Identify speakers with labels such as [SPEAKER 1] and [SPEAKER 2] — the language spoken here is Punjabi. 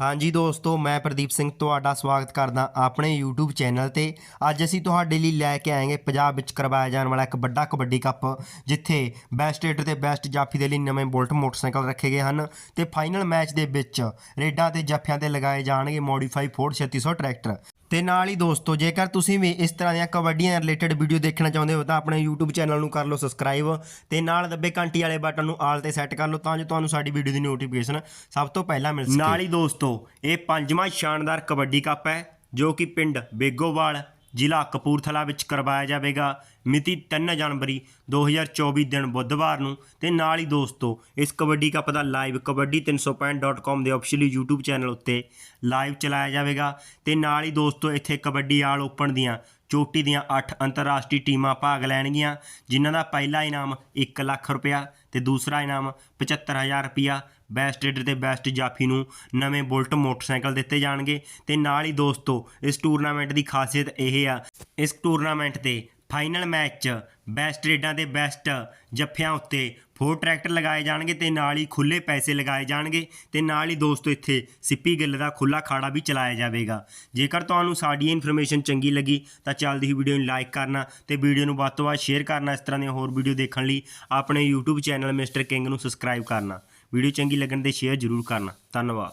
[SPEAKER 1] ਹਾਂਜੀ ਦੋਸਤੋ, ਮੈਂ ਪ੍ਰਦੀਪ ਸਿੰਘ ਤੁਹਾਡਾ ਸਵਾਗਤ ਕਰਦਾ ਆਪਣੇ YouTube ਚੈਨਲ ਤੇ। ਅੱਜ ਅਸੀਂ ਤੁਹਾਡੇ ਲਈ ਲੈ ਕੇ ਆਏਗੇ ਪੰਜਾਬ ਵਿੱਚ ਕਰਵਾਇਆ ਜਾਣ ਵਾਲਾ ਇੱਕ ਵੱਡਾ ਕਬੱਡੀ ਕੱਪ, ਜਿੱਥੇ ਬੈਸਟ ਰੇਡਰ ਤੇ ਬੈਸਟ ਜਾਫੀ ਦੇ ਲਈ ਨਵੇਂ ਬੁਲਟ ਮੋਟਰਸਾਈਕਲ ਰੱਖੇ ਗਏ ਹਨ ਤੇ ਫਾਈਨਲ ਮੈਚ ਦੇ ਵਿੱਚ ਰੇਡਾਂ ਤੇ ਜਾਫਿਆਂ ਤੇ ਲਗਾਏ ਜਾਣਗੇ ਮੋਡੀਫਾਈ ਫੋਰਡ 3600 ਟਰੈਕਟਰ ਤੇ ਨਾਲ ਹੀ ਦੋਸਤੋ, ਜੇਕਰ ਤੁਸੀਂ ਵੀ ਇਸ ਤਰ੍ਹਾਂ ਦੀਆਂ ਕਬੱਡੀਆਂ ਰਿਲੇਟਡ ਵੀਡੀਓ ਦੇਖਣਾ ਚਾਹੁੰਦੇ ਹੋ, ਤਾਂ ਆਪਣੇ YouTube ਚੈਨਲ ਨੂੰ ਕਰ ਲਓ ਸਬਸਕ੍ਰਾਈਬ ਤੇ ਨਾਲ ਦੱਬੇ ਘੰਟੀ ਵਾਲੇ ਬਟਨ ਨੂੰ ਆਲ ਤੇ ਸੈੱਟ ਕਰ ਲਓ ਤਾਂ ਜੋ ਤੁਹਾਨੂੰ ਸਾਡੀ ਵੀਡੀਓ ਦੀ ਨੋਟੀਫਿਕੇਸ਼ਨ ਸਭ ਤੋਂ ਪਹਿਲਾਂ ਮਿਲ ਸਕੇ। ਨਾਲ ਹੀ ਦੋਸਤੋ, ਇਹ ਪੰਜਵਾਂ ਸ਼ਾਨਦਾਰ ਕਬੱਡੀ ਕੱਪ ਹੈ, ਜੋ ਕਿ ਪਿੰਡ ਬੇਗੋਵਾਲ ਜ਼ਿਲ੍ਹਾ ਕਪੂਰਥਲਾ ਵਿੱਚ ਕਰਵਾਇਆ ਜਾਵੇਗਾ। ਮਿਤੀ 3 ਜਨਵਰੀ 2024 ਦਿਨ ਬੁੱਧਵਾਰ ਨੂੰ ਤੇ ਨਾਲ ਹੀ ਦੋਸਤੋ, ਇਸ ਕਬੱਡੀ ਕੱਪ ਦਾ ਲਾਈਵ ਕਬੱਡੀ 365.com ਦੇ ਅਫੀਸ਼ੀਅਲੀ YouTube ਚੈਨਲ ਉੱਤੇ ਲਾਈਵ ਚਲਾਇਆ ਜਾਵੇਗਾ ਤੇ ਨਾਲ ਹੀ ਦੋਸਤੋ, ਇੱਥੇ ਕਬੱਡੀ ਆਲ ਓਪਨ ਦੀਆਂ ਚੋਟੀ ਦੀਆਂ 8 ਅੰਤਰਰਾਸ਼ਟਰੀ ਟੀਮਾਂ ਭਾਗ ਲੈਣਗੀਆਂ, ਜਿਨ੍ਹਾਂ ਦਾ ਪਹਿਲਾ ਇਨਾਮ 1 ਲੱਖ ਰੁਪਇਆ ਤੇ ਦੂਸਰਾ ਇਨਾਮ 75000 ਰੁਪਇਆ ਬੈਸਟ ਰੇਡਰ ਤੇ ਬੈਸਟ ਜਾਫੀ ਨੂੰ ਨਵੇਂ ਬੁਲਟ ਮੋਟਰਸਾਈਕਲ ਦਿੱਤੇ ਜਾਣਗੇ। ਤੇ ਨਾਲ ਹੀ ਦੋਸਤੋ, ਇਸ ਟੂਰਨਾਮੈਂਟ ਦੀ ਖਾਸੀਅਤ ਇਹ ਆ, ਇਸ ਟੂਰਨਾਮੈਂਟ ਤੇ ਫਾਈਨਲ ਮੈਚ 'ਚ ਬੈਸਟ ਰੇਡਾਂ ਤੇ ਬੈਸਟ ਜੱਫਿਆਂ ਉੱਤੇ ਫੋਰ ਟਰੈਕਟਰ ਲਗਾਏ ਜਾਣਗੇ ਤੇ ਨਾਲ ਹੀ ਖੁੱਲੇ ਪੈਸੇ ਲਗਾਏ ਜਾਣਗੇ ਤੇ ਨਾਲ ਹੀ ਦੋਸਤੋ ਇੱਥੇ ਸਿੱਪੀ ਗਿੱਲ ਦਾ ਖੁੱਲਾ ਖਾੜਾ ਵੀ ਚਲਾਇਆ ਜਾਵੇਗਾ। ਜੇਕਰ ਤੁਹਾਨੂੰ ਸਾਡੀ ਇਹ ਇਨਫੋਰਮੇਸ਼ਨ ਚੰਗੀ ਲੱਗੀ ਤਾਂ ਚੱਲਦੀ ਹੀ ਵੀਡੀਓ ਨੂੰ ਲਾਈਕ ਕਰਨਾ ਤੇ ਵੀਡੀਓ ਨੂੰ ਵੱਧ ਤੋਂ ਵੱਧ ਸ਼ੇਅਰ ਕਰਨਾ, ਇਸ ਤਰ੍ਹਾਂ ਦੀਆਂ ਹੋਰ ਵੀਡੀਓ ਦੇਖਣ ਲਈ ਆਪਣੇ YouTube ਚੈਨਲ ਮਿਸਟਰ ਕਿੰਗ ਨੂੰ ਸਬਸਕ੍ਰਾਈਬ ਕਰਨਾ। ਵੀਡੀਓ ਚੰਗੀ ਲੱਗਣ ਤੇ ਸ਼ੇਅਰ ਜ਼ਰੂਰ ਕਰਨਾ। ਧੰਨਵਾਦ।